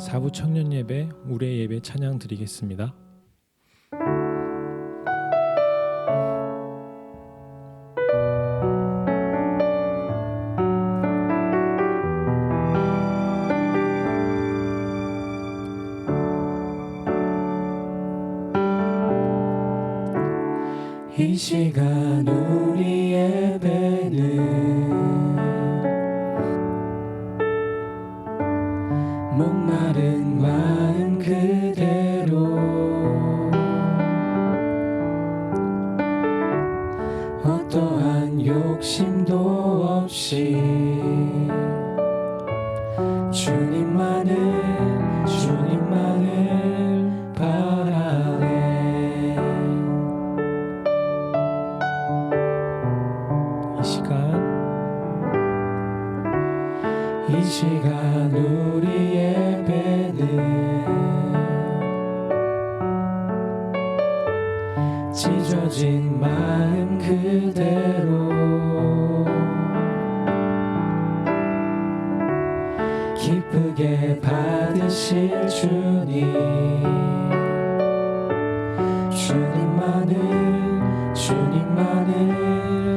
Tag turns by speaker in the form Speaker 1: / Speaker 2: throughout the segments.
Speaker 1: 사부 청년 예배, 우례 예배 찬양 드리겠습니다.
Speaker 2: 기쁘게 받으실 주님. 주님만을 주님만을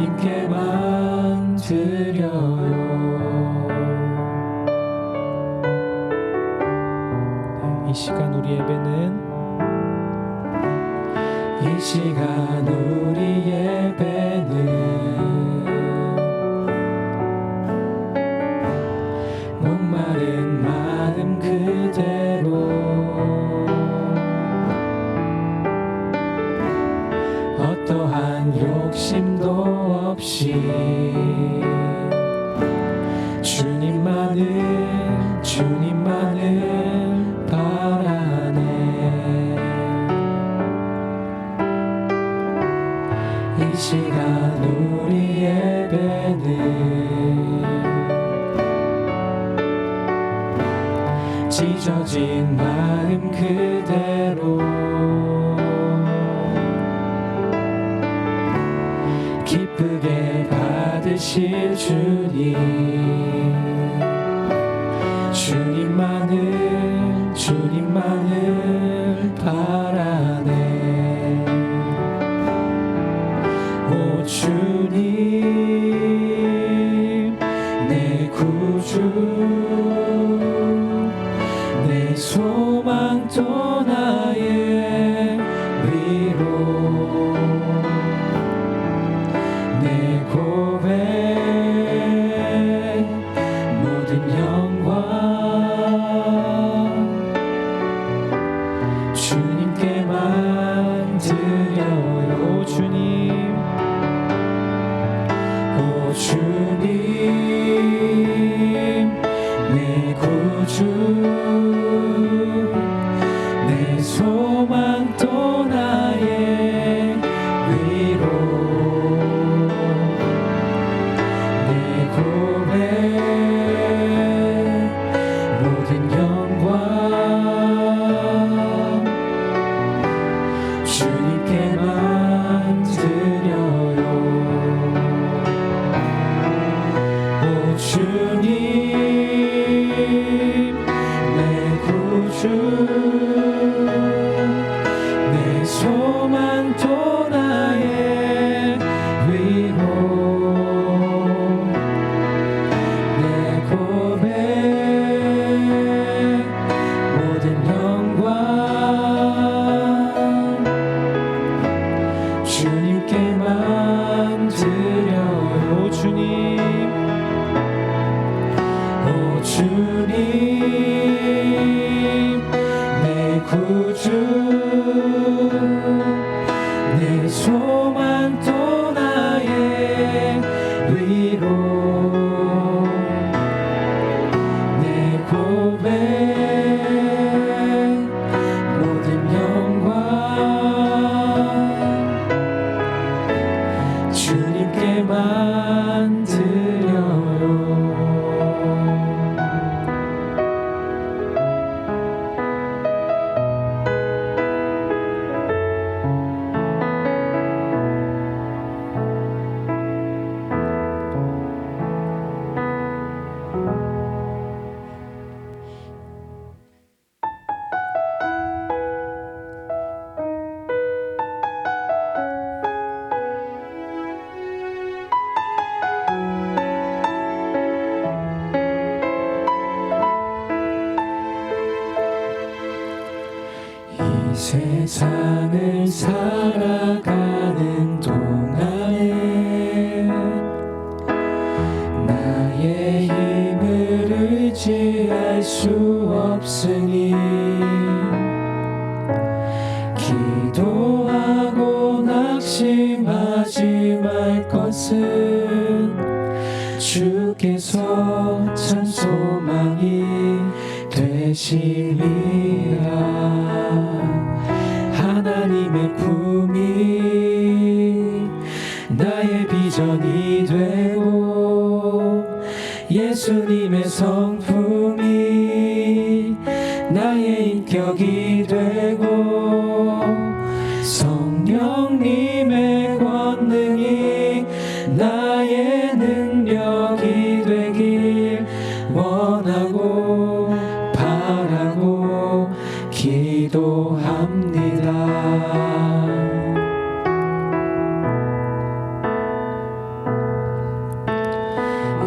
Speaker 2: 주님께만 드려요.
Speaker 1: 네, 이 시간 우리 예배는
Speaker 2: 이 시간 是你。 내 소망도 세상을 살아가는 동안에 나의 힘을 의지할 수 없을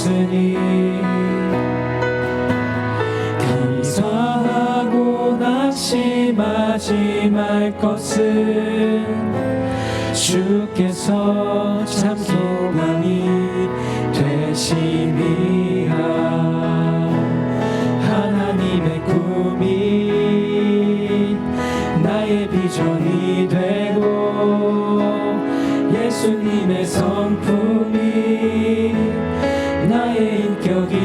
Speaker 2: 있으니 감사하고 낙심하지 말 것은 주께서 인격이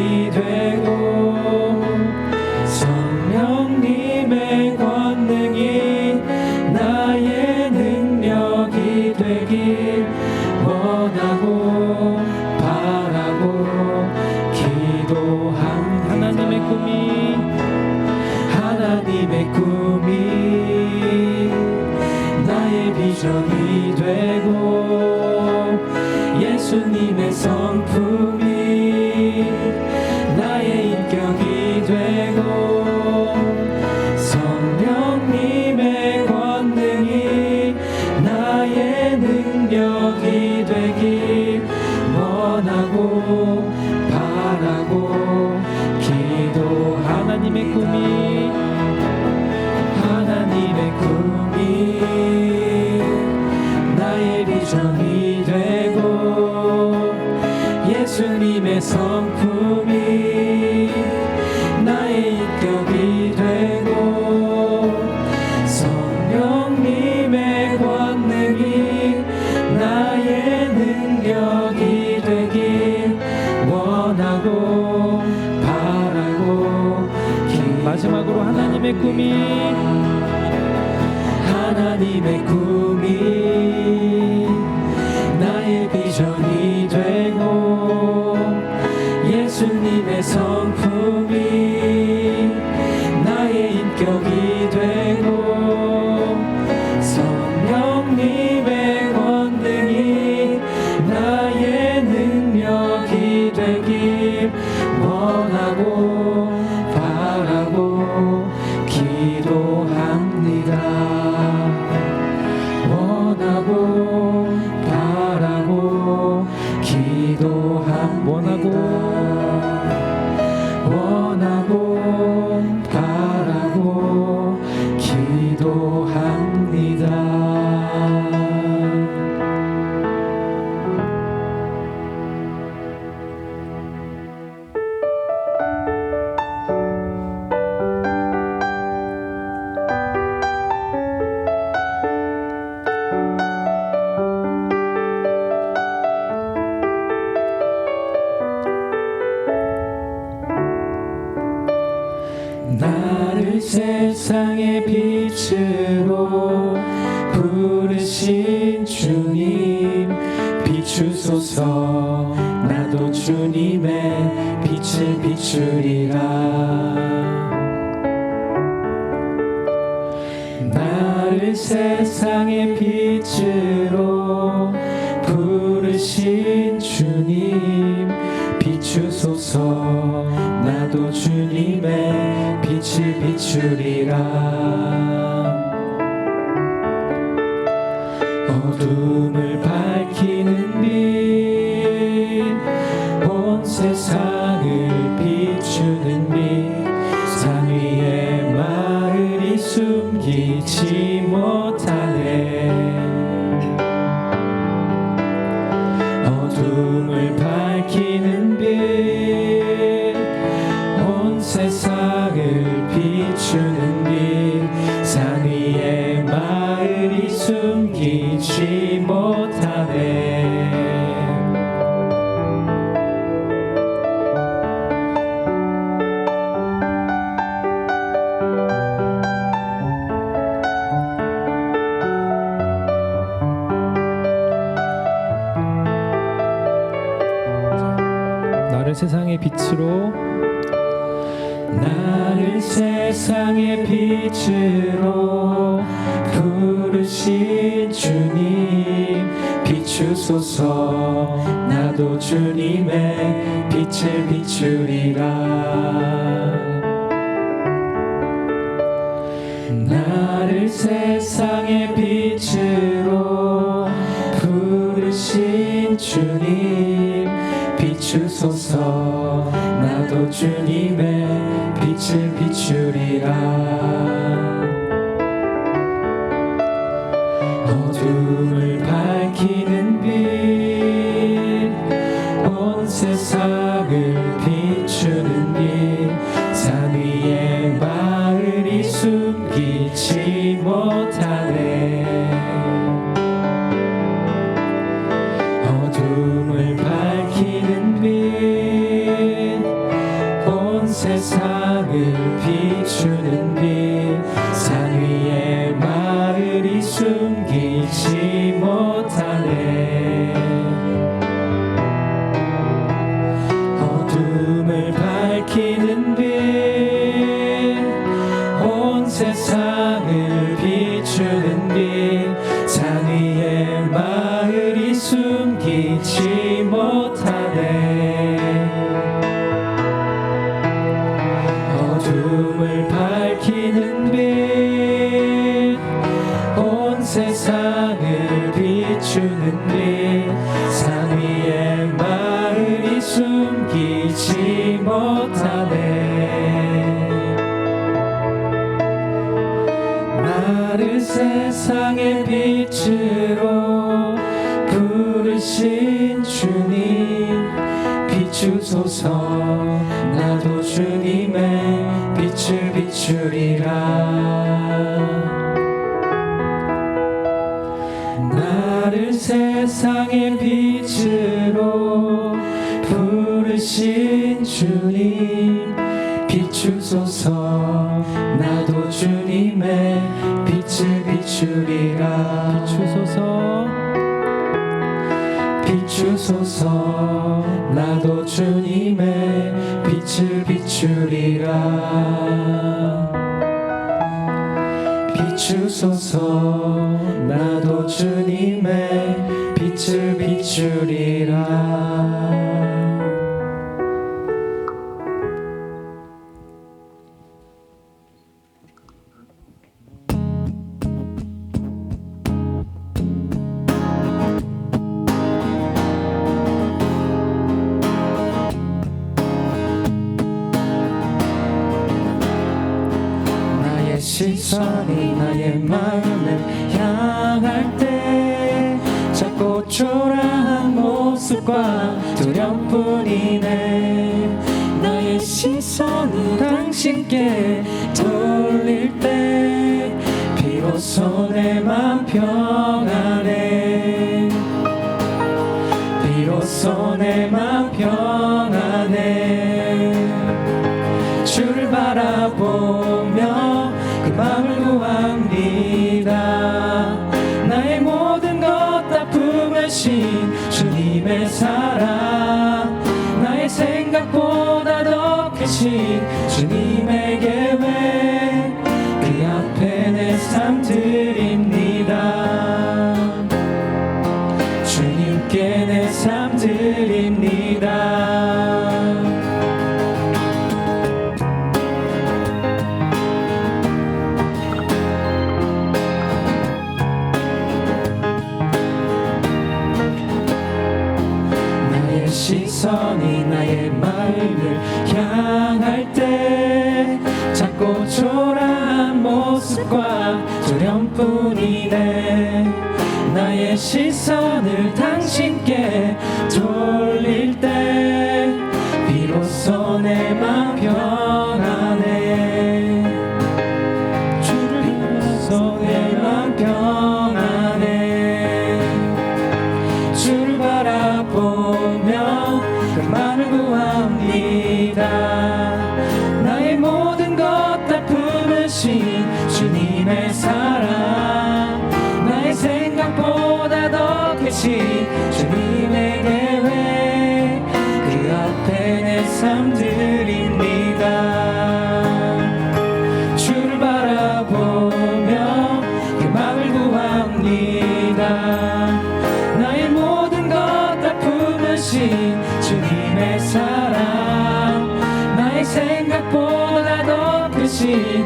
Speaker 1: 마지막으로 하나님의 꿈이
Speaker 2: 하나님의 꿈. পাবো 나를 세상의 빛으로 부르신 주님 비추소서. 나도 주님의 빛을 비추리라. 나를 세상의 빛으로 부르신 주님 비추소서. 나도 주님의 빛을 비추리라. 어둠을 밝히는 빛 온 세상을 비추는 빛 산 위에 마을이 숨기지
Speaker 1: 세상의 빛으로
Speaker 2: 나를 세상의 빛으로 부르신 주님 비추소서. 나도 주님의 빛을 비추리라. 나를 세상의 빛으로 부르신 주님 비추소서. 나도 주님의 빛을 비추리라 비추는 빛 비추소서. 나도 주님의 빛을 비추리라. 나를 세상의 빛으로 부르신 주님 비추소서. 나도 주님의 빛을 비추리라.
Speaker 1: 비추소서
Speaker 2: 비추소서. 나도 주님의 빛을 비추리라. 비추소서. 나도 주님의 빛을 비추리라 선이 나의 마음을 향할 때 작고 초라한 모습과 두려움뿐이네. 나의 시선을 당신께 돌릴 때 비로소 내맘 평안해. 비로소 내맘 이 나의 마음을 향할 때 작고 초라한 모습과 두려움뿐이네. 나의 시선을 당신께 돌릴 때 비로소 내맘 변 것이 주님의 계획 그 앞에 내 삶들입니다. 주를 바라보며 그 마음을 구합니다. 나의 모든 것 다 품으신 주님의 사랑. 나의 생각보다 더 크신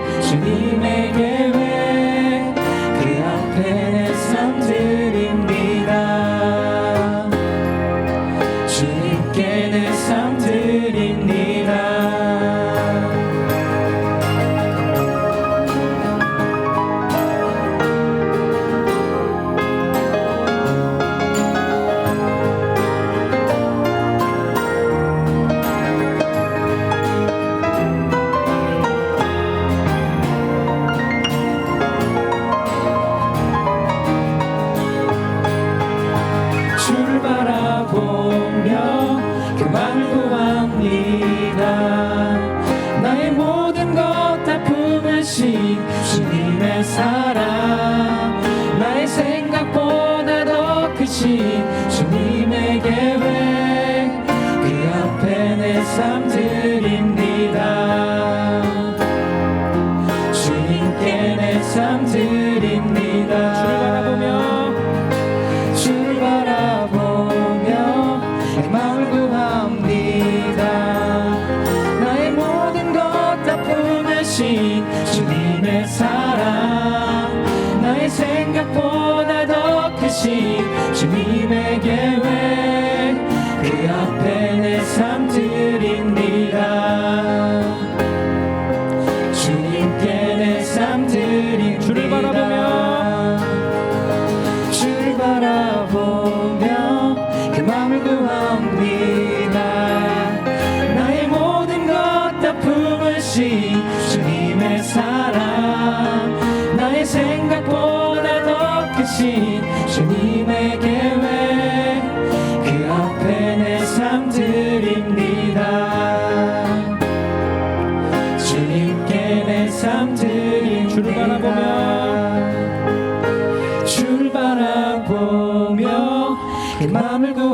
Speaker 2: 내 마음을 구